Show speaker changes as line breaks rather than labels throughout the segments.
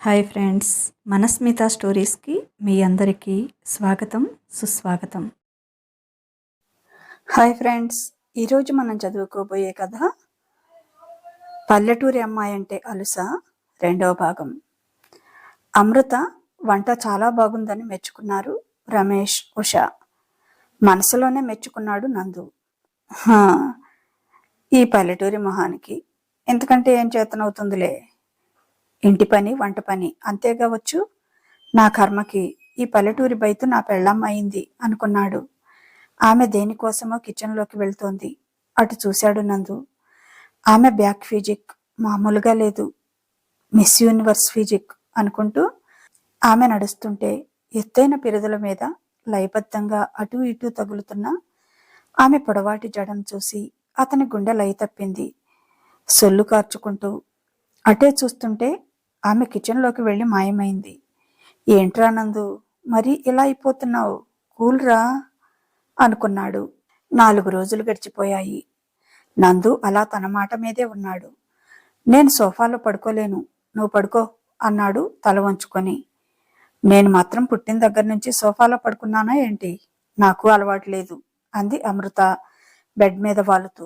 Hi friends మనస్మిత స్టోరీస్కి మీ అందరికీ స్వాగతం సుస్వాగతం. హాయ్ ఫ్రెండ్స్ ఈరోజు మనం చదువుకోబోయే కథ పల్లెటూరి అమ్మాయి అంటే అలుస రెండవ భాగం. అమృత వంట చాలా బాగుందని మెచ్చుకున్నారు రమేష్ ఉష. మనసులోనే మెచ్చుకున్నాడు నందు. ఈ పల్లెటూరి మొహానికి. ఎందుకంటే ఏం చేతనవుతుందిలే? ఇంటి పని వంట పని. అంతేగా వచ్చు నా కర్మకి ఈ పల్లెటూరి బయతు నా పెళ్ళం అయింది అనుకున్నాడు. ఆమె దేనికోసమో కిచెన్లోకి వెళ్తోంది. అటు చూశాడు నందు. ఆమె బ్యాక్ ఫిజిక్ మామూలుగా లేదు. మిస్ యూనివర్స్ ఫిజిక్ అనుకుంటూ ఆమె నడుస్తుంటే ఎత్తైన పిరుదల మీద లయబద్ధంగా అటు ఇటు తగులుతున్న ఆమె పొడవాటి జడం చూసి అతని గుండె లయ తప్పింది. సొల్లు కార్చుకుంటూ అటే చూస్తుంటే ఆమె కిచెన్లోకి వెళ్ళి మాయమైంది. ఏంట్రా నందు మరి ఇలా అయిపోతున్నావు? కూల్రా అనుకున్నాడు. నాలుగు రోజులు గడిచిపోయాయి. నందు అలా తన మాట మీదే ఉన్నాడు. నేను సోఫాలో పడుకోలేను నువ్వు పడుకో అన్నాడు తల వంచుకొని. నేను మాత్రం పుట్టిన దగ్గర నుంచి సోఫాలో పడుకున్నానా ఏంటి? నాకు అలవాటు లేదు అంది అమృత బెడ్ మీద వాలుతూ.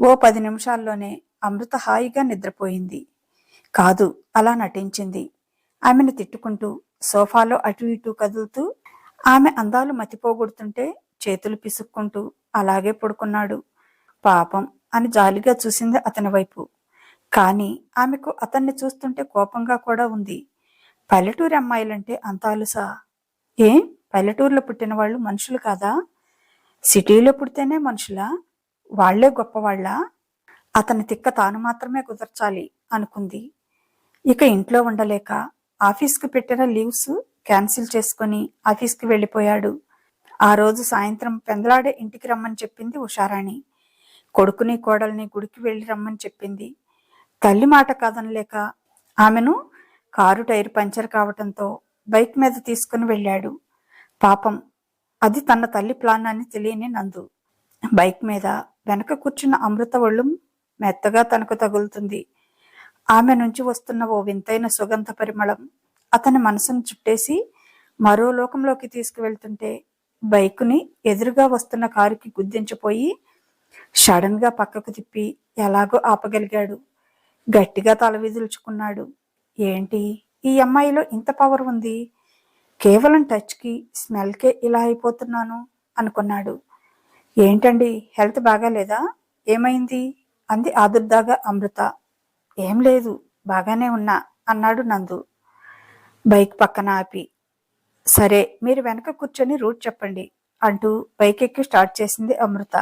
ఓ పది నిమిషాల్లోనే అమృత హాయిగా నిద్రపోయింది. కాదు అలా నటించింది. ఆమెను తిట్టుకుంటూ సోఫాలో అటు ఇటు కదులుతూ ఆమె అందాలు మతిపోగొడుతుంటే చేతులు పిసుక్కుంటూ అలాగే పడుకున్నాడు. పాపం అని జాలిగా చూసింది అతని వైపు. కానీ ఆమెకు అతన్ని చూస్తుంటే కోపంగా కూడా ఉంది. పల్లెటూరి అమ్మాయిలంటే అంత అలుసా? ఏం? పల్లెటూరులో పుట్టిన వాళ్ళు మనుషులు కాదా? సిటీలో పుడితేనే మనుషులా? వాళ్ళే గొప్పవాళ్ళ? అతని తిక్క తాను మాత్రమే కుదర్చాలి అనుకుంది. ఇక ఇంట్లో ఉండలేక ఆఫీస్కి పెట్టిన లీవ్స్ క్యాన్సిల్ చేసుకుని ఆఫీస్కి వెళ్ళిపోయాడు. ఆ రోజు సాయంత్రం పెందలాడే ఇంటికి రమ్మని చెప్పింది ఉషారాణి. కొడుకుని కోడల్ని గుడికి వెళ్ళి రమ్మని చెప్పింది. తల్లి మాట కాదనలేక ఆమెను కారు టైర్ పంచర్ కావటంతో బైక్ మీద తీసుకుని వెళ్ళాడు. పాపం అది తన తల్లి ప్లాన్ అని తెలియని నందు. బైక్ మీద వెనక కూర్చున్న అమృత ఒళ్ళు మెత్తగా తనకు తగులుతుంది. ఆమె నుంచి వస్తున్న ఓ వింతైన సుగంధ పరిమళం అతని మనసును చుట్టేసి మరో లోకంలోకి తీసుకువెళ్తుంటే బైకుని ఎదురుగా వస్తున్న కారుకి గుద్దించిపోయి షడన్గా పక్కకు తిప్పి ఎలాగో ఆపగలిగాడు. గట్టిగా తల విదుల్చుకున్నాడు. ఏంటి? ఈ అమ్మాయిలో ఇంత పవర్ ఉంది? కేవలం టచ్కి స్మెల్కే ఇలా అయిపోతున్నాను అనుకున్నాడు. ఏంటండి? హెల్త్ బాగాలేదా? ఏమైంది? అంది ఆదుర్దాగా అమృత. ఏం లేదు బాగానే ఉన్నా అన్నాడు నందు. బైక్ పక్కన ఆపి సరే మీరు వెనక కూర్చొని రూట్ చెప్పండి అంటూ బైక్ ఎక్కి స్టార్ట్ చేసింది అమృత.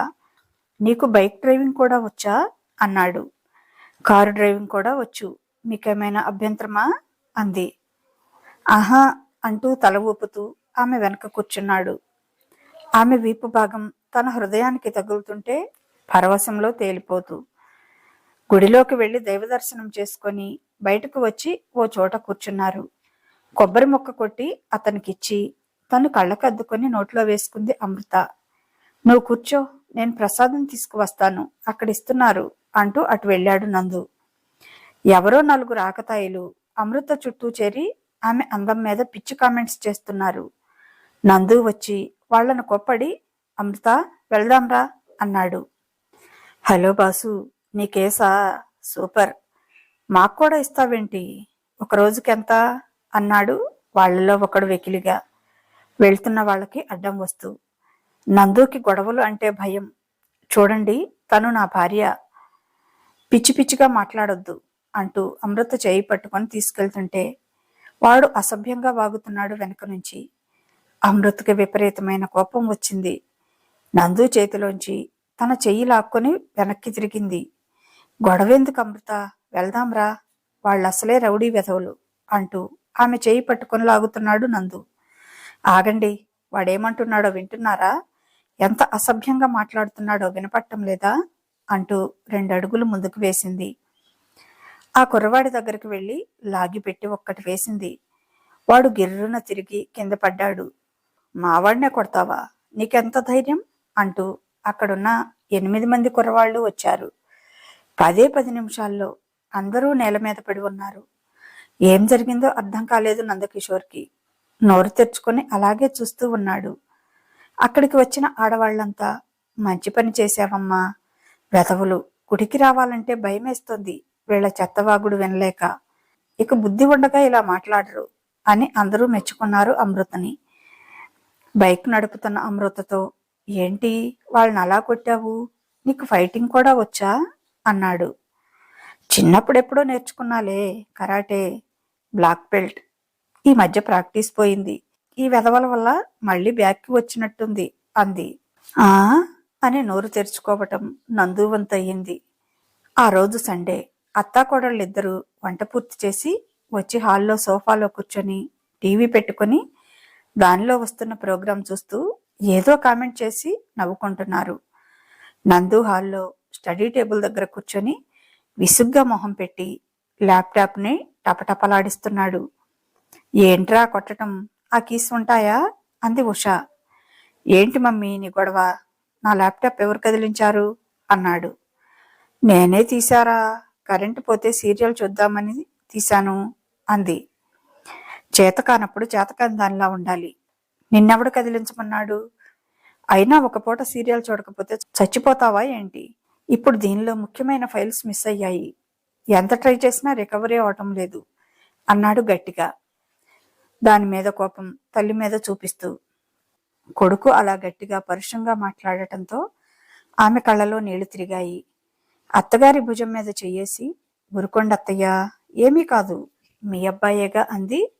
నీకు బైక్ డ్రైవింగ్ కూడా వచ్చా? అన్నాడు. కారు డ్రైవింగ్ కూడా వచ్చు మీకేమైనా అభ్యంతరమా? అంది. ఆహా అంటూ తల ఊపుతూ ఆమె వెనక కూర్చున్నాడు. ఆమె వీపు భాగం తన హృదయానికి తగులుతుంటే పరవశంలో తేలిపోతూ గుడిలోకి వెళ్ళి దైవదర్శనం చేసుకొని బయటకు వచ్చి ఓ చోట కూర్చున్నారు. కొబ్బరి మొక్క కొట్టి అతనికిచ్చి తను కళ్ళకద్దుకొని నోట్లో వేసుకుంది అమృత. నువ్వు కూర్చో నేను ప్రసాదం తీసుకువస్తాను అక్కడ ఇస్తున్నారు అంటూ అటు వెళ్ళాడు నందు. ఎవరో నలుగురు ఆకతాయిలు అమృత చుట్టూ చేరి ఆమె అందం మీద పిచ్చి కామెంట్స్ చేస్తున్నారు. నందు వచ్చి వాళ్ళను కొప్పడి అమృత వెళ్దాంరా అన్నాడు. హలో బాసు నీ కేసా సూపర్. మాకు కూడా ఇస్తావేంటి? ఒక రోజుకి అన్నాడు వాళ్ళలో ఒకడు వెకిలిగా. వెళ్తున్న వాళ్ళకి అడ్డం వస్తూ. నందుకి గొడవలు అంటే భయం. చూడండి తను నా భార్య. పిచ్చి పిచ్చిగా మాట్లాడొద్దు అంటూ అమృత చేయి పట్టుకొని తీసుకెళ్తుంటే వాడు అసభ్యంగా వాగుతున్నాడు వెనక నుంచి. అమృతకి విపరీతమైన కోపం వచ్చింది. నందు చేతిలోంచి తన చెయ్యి లాక్కొని వెనక్కి తిరిగింది. గొడవెందుకు అమృత? వెళ్దాంరా. వాళ్ళు అసలే రౌడీ వెధవులు అంటూ ఆమె చేయి పట్టుకొని లాగుతున్నాడు నందు. ఆగండి వాడేమంటున్నాడో వింటున్నారా? ఎంత అసభ్యంగా మాట్లాడుతున్నాడో వినపట్టం లేదా? అంటూ రెండు అడుగులు ముందుకు వేసింది. ఆ కుర్రవాడి దగ్గరికి వెళ్ళి లాగిపెట్టి ఒక్కటి వేసింది. వాడు గిర్రున తిరిగి కింద పడ్డాడు. మావాడినే కొడతావా? నీకెంత ధైర్యం? అంటూ అక్కడున్న ఎనిమిది మంది కుర్రవాళ్ళు వచ్చారు. పదే పది నిమిషాల్లో అందరూ నేల మీద పడి ఉన్నారు. ఏం జరిగిందో అర్థం కాలేదు నందకిషోర్కి. నోరు తెరుచుకొని అలాగే చూస్తూ ఉన్నాడు. అక్కడికి వచ్చిన ఆడవాళ్ళంతా మంచి పని చేశావమ్మా. వెధవులు గుడికి రావాలంటే భయమేస్తుంది. వీళ్ళ చెత్తవాగుడు వినలేక. ఇక బుద్ధి ఉండగా ఇలా మాట్లాడరు అని అందరూ మెచ్చుకున్నారు అమృతని. బైక్ నడుపుతున్న అమృతతో ఏంటి? వాళ్ళని అలా కొట్టావు? నీకు ఫైటింగ్ కూడా వచ్చా? అన్నాడు. చిన్నప్పుడెప్పుడో నేర్చుకున్నాలే కరాటే బ్లాక్ బెల్ట్. ఈ మధ్య ప్రాక్టీస్ పోయింది. ఈ వెధవల వల్ల మళ్ళీ బ్యాక్కి వచ్చినట్టుంది అంది. ఆ? అని నోరు తెరుచుకోవటం నందువంతయ్యింది. ఆ రోజు సండే అత్తాకోడళ్ళిద్దరూ వంట పూర్తి చేసి వచ్చి హాల్లో సోఫాలో కూర్చొని టీవీ పెట్టుకొని దానిలో వస్తున్న ప్రోగ్రాం చూస్తూ ఏదో కామెంట్ చేసి నవ్వుకుంటున్నారు. నందు హాల్లో స్టడీ టేబుల్ దగ్గర కూర్చొని విసుగ్గా మొహం పెట్టి ల్యాప్టాప్ని టపటపలాడిస్తున్నాడు. ఏంట్రా కొట్టడం? ఆ కీస్ ఉంటాయా? అంది ఉష. ఏంటి మమ్మీ నీ గొడవ? నా ల్యాప్టాప్ ఎవరు కదిలించారు? అన్నాడు. నేనే తీశారా? కరెంటు పోతే సీరియల్ చూద్దామని తీశాను అంది. చేత కానప్పుడు చేతకాని దానిలా ఉండాలి. నిన్నెవడు కదిలించమన్నాడు? అయినా ఒక పూట సీరియల్ చూడకపోతే చచ్చిపోతావా ఏంటి? ఇప్పుడు దీనిలో ముఖ్యమైన ఫైల్స్ మిస్ అయ్యాయి. ఎంత ట్రై చేసినా రికవరీ అవటం లేదు అన్నాడు గట్టిగా. దాని మీద కోపం తల్లి మీద చూపిస్తూ. కొడుకు అలా గట్టిగా పరుషంగా మాట్లాడటంతో ఆమె కళ్ళలో నీళ్ళు తిరిగాయి. అత్తగారి భుజం మీద చెయ్యేసి గురుకొండత్తయ్య ఏమీ కాదు మీ అబ్బాయేగా అంది.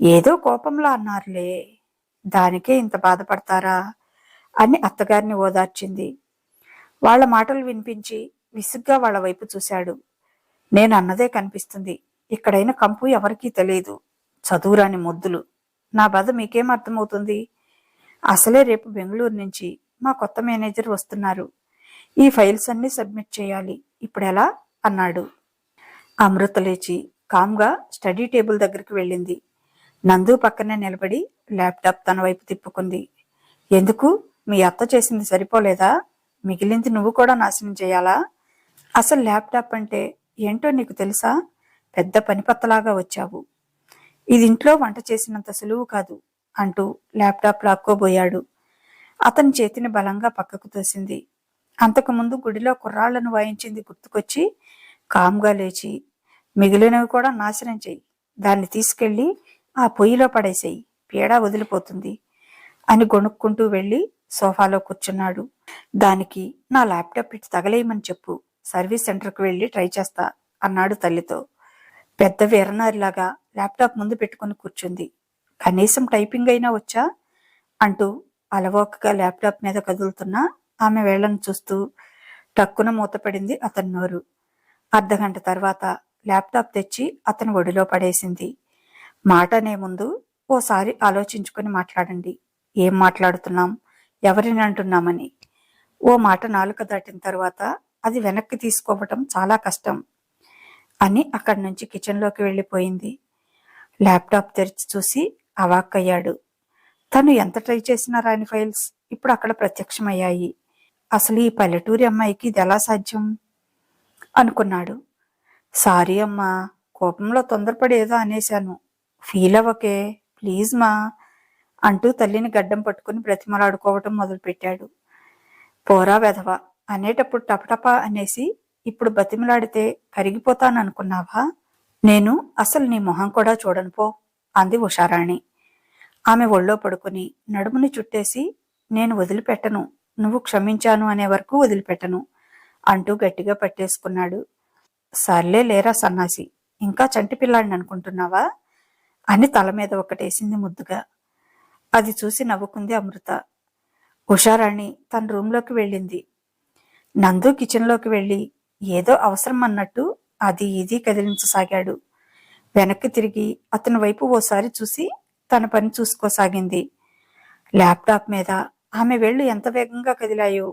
ఏదో కోపంలో అన్నారులే దానికే ఇంత బాధపడతారా అని అత్తగారిని ఓదార్చింది. వాళ్ళ మాటలు వినిపించి విసుగ్గా వాళ్ళ వైపు చూశాడు. నేను అన్నదే కనిపిస్తుంది. ఇక్కడైన కంపు ఎవరికీ తెలియదు. చదువురాని మొద్దులు. నా బాధ మీకేం అర్థమవుతుంది? అసలే రేపు బెంగళూరు నుంచి మా కొత్త మేనేజర్ వస్తున్నారు. ఈ ఫైల్స్ అన్ని సబ్మిట్ చేయాలి. ఇప్పుడు ఎలా? అన్నాడు. అమృత లేచి కామ్గా స్టడీ టేబుల్ దగ్గరికి వెళ్ళింది. నందు పక్కనే నిలబడి ల్యాప్టాప్ తన వైపు తిప్పుకుంది. ఎందుకు? మీ అత్త చేసింది సరిపోలేదా? మిగిలింది నువ్వు కూడా నాశనం చేయాలా? అసలు ల్యాప్టాప్ అంటే ఏంటో నీకు తెలుసా? పెద్ద పనిపత్తలాగా వచ్చావు. ఇది ఇంట్లో వంట చేసినంత సులువు కాదు అంటూ ల్యాప్టాప్ లాక్కోబోయాడు. అతని చేతిని బలంగా పక్కకు తోసింది. అంతకుముందు గుడిలో కుర్రాళ్ళను వాయించింది గుర్తుకొచ్చి కామ్గా లేచి మిగిలినవి కూడా నాశనం చెయ్యి. దాన్ని తీసుకెళ్ళి ఆ పొయ్యిలో పడేసేయి. పీడ వదిలిపోతుంది అని గొణుక్కుంటూ వెళ్ళి సోఫాలో కూర్చున్నాడు. దానికి నా ల్యాప్టాప్ ఇటు తగలేయమని చెప్పు. సర్వీస్ సెంటర్కి వెళ్ళి ట్రై చేస్తా అన్నాడు తల్లితో. పెద్ద వీరనారిలాగా ల్యాప్టాప్ ముందు పెట్టుకుని కూర్చుంది. కనీసం టైపింగ్ అయినా వచ్చా? అంటూ అలవోకగా ల్యాప్టాప్ మీద కదులుతున్న ఆమె వేళ్ళను చూస్తూ టక్కున మూతపడింది అతని నోరు. అర్ధగంట తర్వాత ల్యాప్టాప్ తెచ్చి అతను ఒడిలో పడేసింది. మాట అనే ముందు ఓసారి ఆలోచించుకొని మాట్లాడండి. ఏం మాట్లాడుతున్నాం? ఎవరిని అంటున్నామని. ఓ మాట నాలుక దాటిన తర్వాత అది వెనక్కి తీసుకోవటం చాలా కష్టం అని అక్కడి నుంచి కిచెన్లోకి వెళ్ళిపోయింది. ల్యాప్టాప్ తెరిచి చూసి అవాక్కయ్యాడు. తను ఎంత ట్రై చేసినా రాని ఫైల్స్ ఇప్పుడు అక్కడ ప్రత్యక్షమయ్యాయి. అసలు ఈ పల్లెటూరి అమ్మాయికి ఇది ఎలా సాధ్యం? అనుకున్నాడు. సారీ అమ్మా కోపంలో తొందరపడి ఏదో అనేశాను. ఫీల్ అవ్వకే ప్లీజ్ మా అంటూ తల్లిని గడ్డం పట్టుకుని బ్రతిమలాడుకోవటం మొదలుపెట్టాడు. పోరా వెధవ అనేటప్పుడు టపటపా అనేసి ఇప్పుడు బతిమలాడితే కరిగిపోతాననుకున్నావా? నేను అసలు నీ మొహం కూడా చూడను పో అంది ఉషారాణి. ఆమె ఒళ్ళో పడుకుని నడుముని చుట్టేసి నేను వదిలిపెట్టను నువ్వు క్షమించాను అనే వరకు వదిలిపెట్టను అంటూ గట్టిగా పట్టేసుకున్నాడు. సర్లే లేరా సన్నాసి ఇంకా చంటి పిల్లాడిని అనుకుంటున్నావా? అని తల మీద ఒకటేసింది ముద్దుగా. అది చూసి నవ్వుకుంది అమృత. ఉషారాణి తన రూంలోకి వెళ్ళింది. నందు కిచెన్లోకి వెళ్ళి ఏదో అవసరం అన్నట్టు అది ఇది కదిలించసాగాడు. వెనక్కి తిరిగి అతని వైపు ఓసారి చూసి తన పని చూసుకోసాగింది. ల్యాప్టాప్ మీద ఆమె వేళ్ళు ఎంత వేగంగా కదిలాయో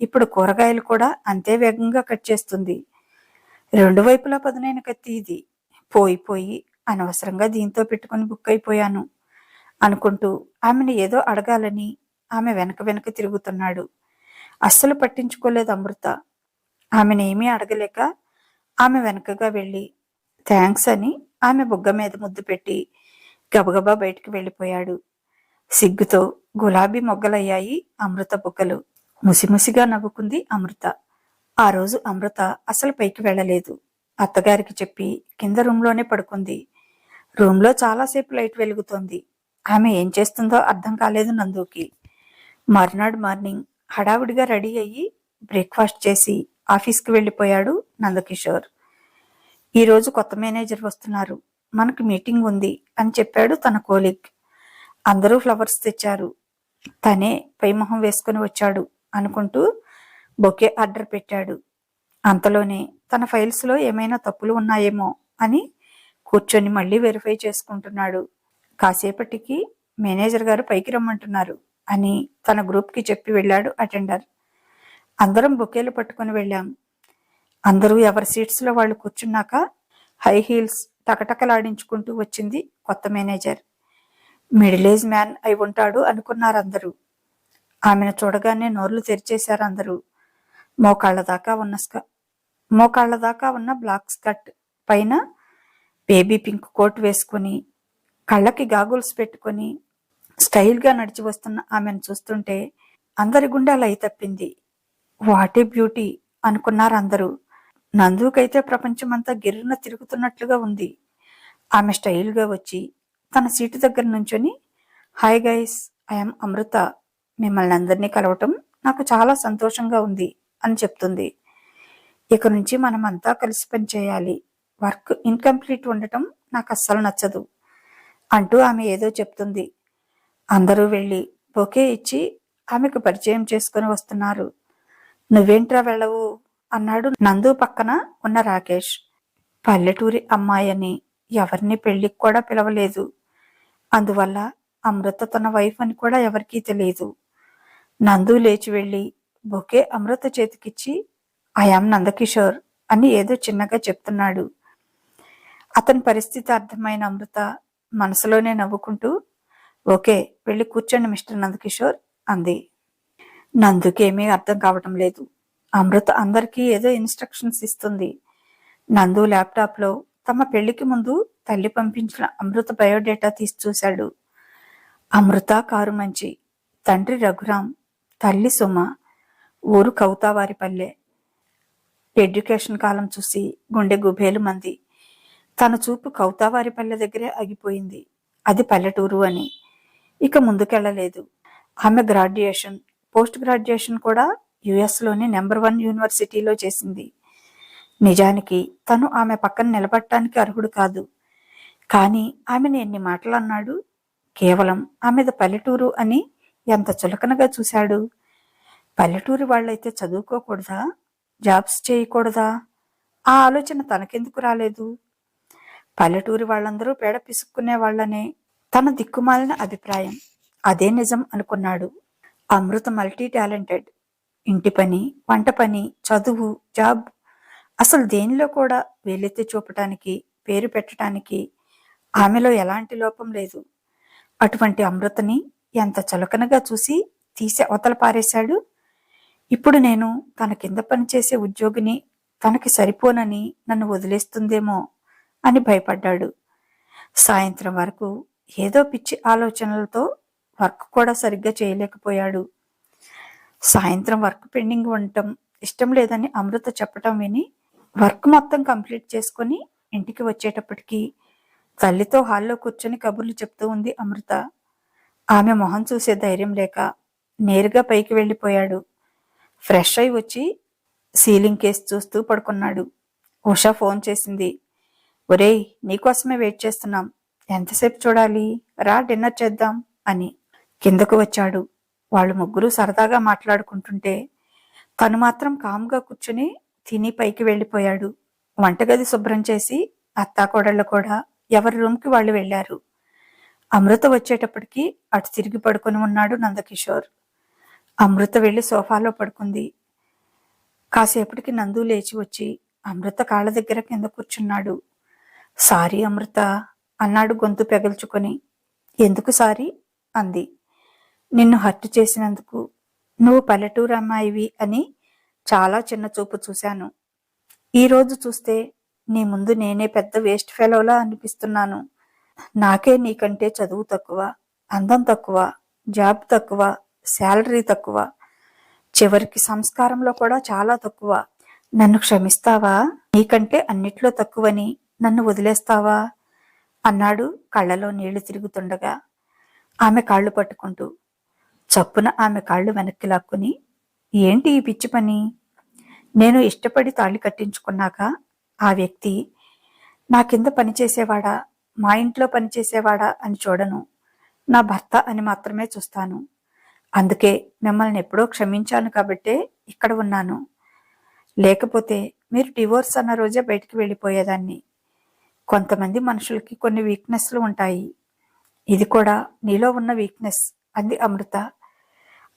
ఇప్పుడు కూరగాయలు కూడా అంతే వేగంగా కట్ చేస్తుంది. రెండు వైపులా పదునైన కత్తి ఇది. పోయి పోయి అనవసరంగా దీంతో పెట్టుకుని బుక్ అయిపోయాను అనుకుంటూ ఆమెను ఏదో అడగాలని ఆమె వెనక వెనక తిరుగుతున్నాడు. అస్సలు పట్టించుకోలేదు అమృత. ఆమెను ఏమీ అడగలేక ఆమె వెనకగా వెళ్ళి థ్యాంక్స్ అని ఆమె బుగ్గ మీద ముద్దు పెట్టి గబగబా బయటికి వెళ్ళిపోయాడు. సిగ్గుతో గులాబీ మొగ్గలయ్యాయి అమృత బుగ్గలు. ముసిముసిగా నవ్వుకుంది అమృత. ఆ రోజు అమృత అసలు పైకి వెళ్ళలేదు. అత్తగారికి చెప్పి కింద రూమ్లోనే పడుకుంది. రూమ్లో చాలాసేపు లైట్ వెలుగుతోంది. ఆమె ఏం చేస్తుందో అర్థం కాలేదు నందుకి. మర్నాడు మార్నింగ్ హడావుడిగా రెడీ అయ్యి బ్రేక్ఫాస్ట్ చేసి ఆఫీస్కి వెళ్ళిపోయాడు నందకిషోర్. ఈరోజు కొత్త మేనేజర్ వస్తున్నారు. మనకు మీటింగ్ ఉంది అని చెప్పాడు తన కోలిగ్. అందరూ ఫ్లవర్స్ తెచ్చారు. తనే పైమొహం వేసుకుని వచ్చాడు అనుకుంటూ బొకే ఆర్డర్ పెట్టాడు. అంతలోనే తన ఫైల్స్లో ఏమైనా తప్పులు ఉన్నాయేమో అని కూర్చొని మళ్ళీ వెరిఫై చేసుకుంటున్నాడు. కాసేపటికి మేనేజర్ గారు పైకి రమ్మంటున్నారు. అని తన గ్రూప్కి చెప్పి వెళ్ళాడు అటెండర్. అందరం బొకేలు పట్టుకొని వెళ్ళాం. అందరూ ఎవరి సీట్స్లో వాళ్ళు కూర్చున్నాక హై హీల్స్ టకటకలాడించుకుంటూ వచ్చింది కొత్త మేనేజర్. మిడిల్ ఏజ్ మ్యాన్ అయి ఉంటాడు అనుకున్నారు అందరూ ఆమెను చూడగానే నోర్లు తెరిచేశారు అందరూ. మోకాళ్ళ దాకా ఉన్న స్క మోకాళ్ళ దాకా ఉన్న బ్లాక్ స్కర్ట్ పైన బేబీ పింక్ కోట్ వేసుకొని కళ్ళకి గాగుల్స్ పెట్టుకొని స్టైల్గా నడిచి వస్తున్న ఆమెను చూస్తుంటే అందరి గుండె లై తప్పింది వాటే బ్యూటీ అనుకున్నారు అందరూ నందుకైతే ప్రపంచమంతా గిర్రున తిరుగుతున్నట్లుగా ఉంది. ఆమె స్టైల్గా వచ్చి తన సీటు దగ్గర నుంచొని హాయ్ గైస్ ఐఎమ్ అమృత. మిమ్మల్ని అందరినీ కలవటం నాకు చాలా సంతోషంగా ఉంది అని చెప్తుంది. ఇక నుంచి మనం అంతా కలిసి పని చేయాలి. వర్క్ ఇన్కంప్లీట్ ఉండటం నాకు అస్సలు నచ్చదు అంటూ ఆమె ఏదో చెప్తుంది. అందరూ వెళ్ళి బొకే ఇచ్చి ఆమెకు పరిచయం చేసుకుని వస్తున్నారు. నువ్వేంట్రా వెళ్ళవు? అన్నాడు నందు పక్కన ఉన్న రాకేష్. పల్లెటూరి అమ్మాయి అని ఎవరిని పెళ్ళికి కూడా పిలవలేదు. అందువల్ల అమృత తన వైఫ్ అని కూడా ఎవరికీ తెలియదు. నందు లేచి వెళ్ళి బొకే అమృత చేతికిచ్చి ఐఆమ్ నందకిషోర్ అని ఏదో చిన్నగా చెప్తున్నాడు. అతని పరిస్థితి అర్థమైన అమృత మనసులోనే నవ్వుకుంటూ ఓకే వెళ్ళి కూర్చోండి మిస్టర్ నందకిషోర్ అంది. నందుకేమీ అర్థం కావటం లేదు. అమృత అందరికీ ఏదో ఇన్స్ట్రక్షన్స్ ఇస్తుంది. నందు ల్యాప్టాప్లో తమ పెళ్ళికి ముందు తల్లి పంపించిన అమృత బయోడేటా తీసి చూశాడు. అమృత కారు మంచి. తండ్రి రఘురాం తల్లి సుమ ఊరు కౌతావారిపల్లె. ఎడ్యుకేషన్ కాలం చూసి గుండె గుబేలు మంది. తన చూపు కౌతావారిపల్లె దగ్గరే ఆగిపోయింది. అది పల్లెటూరు అని. ఇక ముందుకెళ్ళలేదు. ఆమె గ్రాడ్యుయేషన్ పోస్ట్ గ్రాడ్యుయేషన్ కూడా యుఎస్లోని నెంబర్ వన్ యూనివర్సిటీలో చేసింది. నిజానికి తను ఆమె పక్కన నిలబడటానికి అర్హుడు కాదు. కానీ ఆమెను ఎన్ని మాటలు అన్నాడు కేవలం ఆమెది పల్లెటూరు అని ఎంత చులకనగా చూశాడు? పల్లెటూరు వాళ్ళైతే చదువుకోకూడదా? జాబ్స్ చేయకూడదా? ఆ ఆలోచన తనకెందుకు రాలేదు? పల్లెటూరి వాళ్ళందరూ పేడ పిసుక్కునే వాళ్ళనే తన దిక్కుమాలిన అభిప్రాయం. అదే నిజం అనుకున్నాడు. అమృత మల్టీ టాలెంటెడ్ ఇంటి పని వంట పని చదువు జాబ్. అసలు దేనిలో కూడా వేలెత్తి చూపటానికి పేరు పెట్టడానికి ఆమెలో ఎలాంటి లోపం లేదు. అటువంటి అమృతని ఎంత చులకనగా చూసి తీసి అవతల పారేశాడు? ఇప్పుడు నేను తన కింద పనిచేసే ఉద్యోగిని తనకి సరిపోనని నన్ను వదిలేస్తుందేమో అని భయపడ్డాడు. సాయంత్రం వరకు ఏదో పిచ్చి ఆలోచనలతో వర్క్ కూడా సరిగ్గా చేయలేకపోయాడు. సాయంత్రం వర్క్ పెండింగ్ ఉండటం ఇష్టం లేదని అమృత చెప్పటం విని వర్క్ మొత్తం కంప్లీట్ చేసుకొని ఇంటికి వచ్చేటప్పటికి తల్లితో హాల్లో కూర్చొని కబుర్లు చెప్తూ ఉంది అమృత. ఆమె మొహం చూసే ధైర్యం లేక నేరుగా పైకి వెళ్ళిపోయాడు. ఫ్రెష్ అయి వచ్చి సీలింగ్ కేసు చూస్తూ పడుకున్నాడు. ఉషా ఫోన్ చేసింది. ఒరేయ్ నీకోసమే వెయిట్ చేస్తున్నాం. ఎంతసేపు చూడాలి? రా డిన్నర్ చేద్దాం అని కిందకు వచ్చాడు. వాళ్ళు ముగ్గురు సరదాగా మాట్లాడుకుంటుంటే తను మాత్రం కామ్గా కూర్చుని తిని పైకి వెళ్ళిపోయాడు. వంటగది శుభ్రం చేసి అత్తాకోడళ్ళు కూడా ఎవరి రూమ్కి వాళ్ళు వెళ్ళారు. అమృత వచ్చేటప్పటికి అటు తిరిగి పడుకొని ఉన్నాడు నందకిషోర్. అమృత వెళ్ళి సోఫాలో పడుకుంది. కాసేపటికి నందు లేచి వచ్చి అమృత కాళ్ళ దగ్గర కింద కూర్చున్నాడు. సారీ అమృత అన్నాడు గొంతు పెగల్చుకొని. ఎందుకు సారీ? అంది. నిన్ను హర్ట్ చేసినందుకు నువ్వు పల్లెటూరు అమ్మాయివి అని చాలా చిన్న చూపు చూశాను. ఈరోజు చూస్తే నీ ముందు నేనే పెద్ద వేస్ట్ ఫెలోలా అనిపిస్తున్నాను. నాకే నీకంటే చదువు తక్కువ అందం తక్కువ జాబ్ తక్కువ శాలరీ తక్కువ. చివరికి సంస్కారంలో కూడా చాలా తక్కువ. నన్ను క్షమిస్తావా? నీకంటే అన్నిట్లో తక్కువని నన్ను వదిలేస్తావా? అన్నాడు కళ్ళలో నీళ్ళు తిరుగుతుండగా. ఆమె కాళ్ళు పట్టుకుంటూ చప్పున ఆమె కాళ్ళు వెనక్కి లాక్కుని ఏంటి ఈ పిచ్చి పని? నేను ఇష్టపడి తాళి కట్టించుకున్నాక ఆ వ్యక్తి నా కింద పనిచేసేవాడా మా ఇంట్లో పనిచేసేవాడా అని చూడను. నా భర్త అని మాత్రమే చూస్తాను. అందుకే మిమ్మల్ని ఎప్పుడో క్షమించాను కాబట్టే ఇక్కడ ఉన్నాను. లేకపోతే మీరు డివోర్స్ అన్న రోజే బయటికి వెళ్ళిపోయేదాన్ని. కొంతమంది మనుషులకి కొన్ని వీక్నెస్లు ఉంటాయి. ఇది కూడా నీలో ఉన్న వీక్నెస్ అంది అమృత.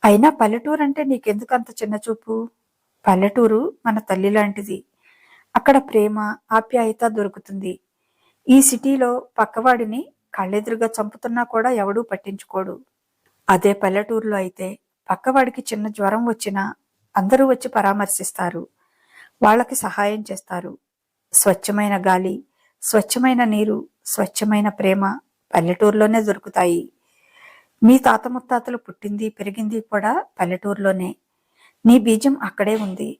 అయినా పల్లెటూరు అంటే నీకెందుకు అంత చిన్న చూపు? పల్లెటూరు మన తల్లి లాంటిది. అక్కడ ప్రేమ ఆప్యాయత దొరుకుతుంది. ఈ సిటీలో పక్కవాడిని కళ్ళెదురుగా చంపుతున్నా కూడా ఎవడూ పట్టించుకోడు. అదే పల్లెటూరులో అయితే పక్కవాడికి చిన్న జ్వరం వచ్చినా అందరూ వచ్చి పరామర్శిస్తారు. వాళ్ళకి సహాయం చేస్తారు. స్వచ్ఛమైన గాలి స్వచ్ఛమైన నీరు స్వచ్ఛమైన ప్రేమ పల్లెటూరులోనే దొరుకుతాయి. మీ తాత ముత్తాతలు పుట్టింది పెరిగింది కూడా పల్లెటూరులోనే. నీ బీజం అక్కడే ఉంది.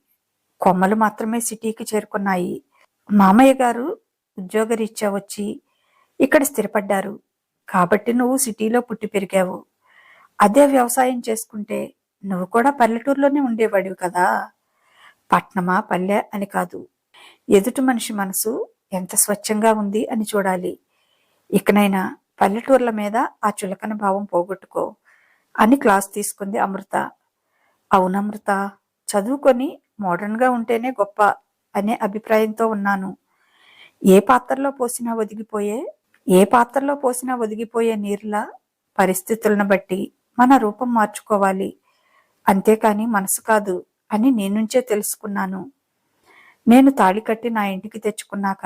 కొమ్మలు మాత్రమే సిటీకి చేరుకున్నాయి. మామయ్య గారు ఉద్యోగరీత్యా వచ్చి ఇక్కడ స్థిరపడ్డారు. కాబట్టి నువ్వు సిటీలో పుట్టి పెరిగావు. అదే వ్యవసాయం చేసుకుంటే నువ్వు కూడా పల్లెటూరులోనే ఉండేవాడివి కదా. పట్నమా పల్లె అని కాదు. ఎదుటి మనిషి మనసు ఎంత స్వచ్ఛంగా ఉంది అని చూడాలి. ఇకనైనా పల్లెటూర్ల మీద ఆ చులకన భావం పోగొట్టుకో అని క్లాస్ తీసుకుంది అమృత. అవునమృత చదువుకొని మోడర్న్గా ఉంటేనే గొప్ప అనే అభిప్రాయంతో ఉన్నాను. ఏ పాత్రలో పోసినా ఒదిగిపోయే ఏ పాత్రలో పోసినా ఒదిగిపోయే నీరులా పరిస్థితులను బట్టి మన రూపం మార్చుకోవాలి. అంతేకాని మనసు కాదు అని నేనుంచే తెలుసుకున్నాను. నేను తాళి కట్టి నా ఇంటికి తెచ్చుకున్నాక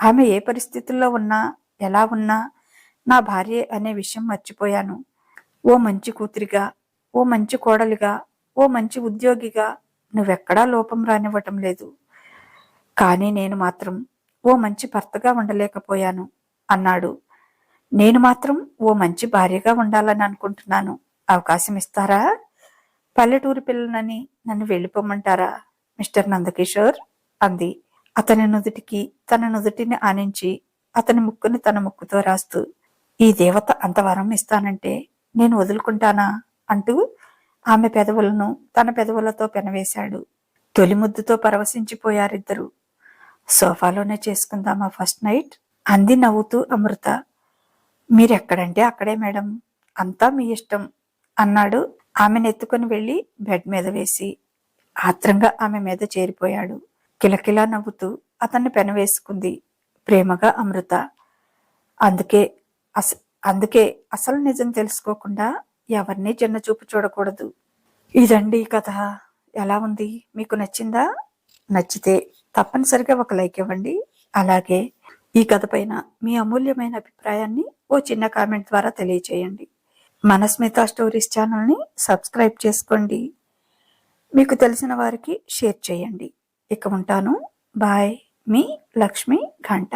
ఆమె ఏ పరిస్థితుల్లో ఉన్నా ఎలా ఉన్నా నా భార్య అనే విషయం మర్చిపోయాను. ఓ మంచి కూతురిగా ఓ మంచి కోడలిగా ఓ మంచి ఉద్యోగిగా నువ్వెక్కడా లోపం రానివ్వటం లేదు. కానీ నేను మాత్రం ఓ మంచి భర్తగా ఉండలేకపోయాను అన్నాడు. నేను మాత్రం ఓ మంచి భార్యగా ఉండాలని అనుకుంటున్నాను. అవకాశం ఇస్తారా? పల్లెటూరు పిల్లనని నన్ను వెళ్ళిపోమంటారా మిస్టర్ నందకిషోర్? అంది. అతని నుదుటికి తన నుదుటిని ఆనించి అతని ముక్కుని తన ముక్కుతో రాస్తూ ఈ దేవత అంత వరం ఇస్తానంటే నేను వదులుకుంటానా? అంటూ ఆమె పెదవులను తన పెదవులతో పెనవేశాడు. తొలి ముద్దుతో పరవశించిపోయారిద్దరు. సోఫాలోనే చేసుకుందామా ఫస్ట్ నైట్? అంది నవ్వుతూ అమృత. మీరెక్కడంటే అక్కడే మేడం. అంతా మీ ఇష్టం అన్నాడు. ఆమెను ఎత్తుకొని వెళ్ళి బెడ్ మీద వేసి ఆత్రంగా ఆమె మీద చేరిపోయాడు. కిలకిలా నవ్వుతూ అతన్ని పెనవేసుకుంది ప్రేమగా అమృత. అందుకే అస అందుకే అసలు నిజం తెలుసుకోకుండా ఎవరిని చిన్న చూపు చూడకూడదు. ఇదండి కథ. ఎలా ఉంది? మీకు నచ్చిందా? నచ్చితే తప్పనిసరిగా ఒక లైక్ ఇవ్వండి. అలాగే ఈ కథ పైన మీ అమూల్యమైన అభిప్రాయాన్ని ఓ చిన్న కామెంట్ ద్వారా తెలియచేయండి. మన స్మిత స్టోరీస్ ఛానల్ని సబ్స్క్రైబ్ చేసుకోండి. మీకు తెలిసిన వారికి షేర్ చేయండి. ఇక ఉంటాను. బాయ్. మీ లక్ష్మి ఘంట.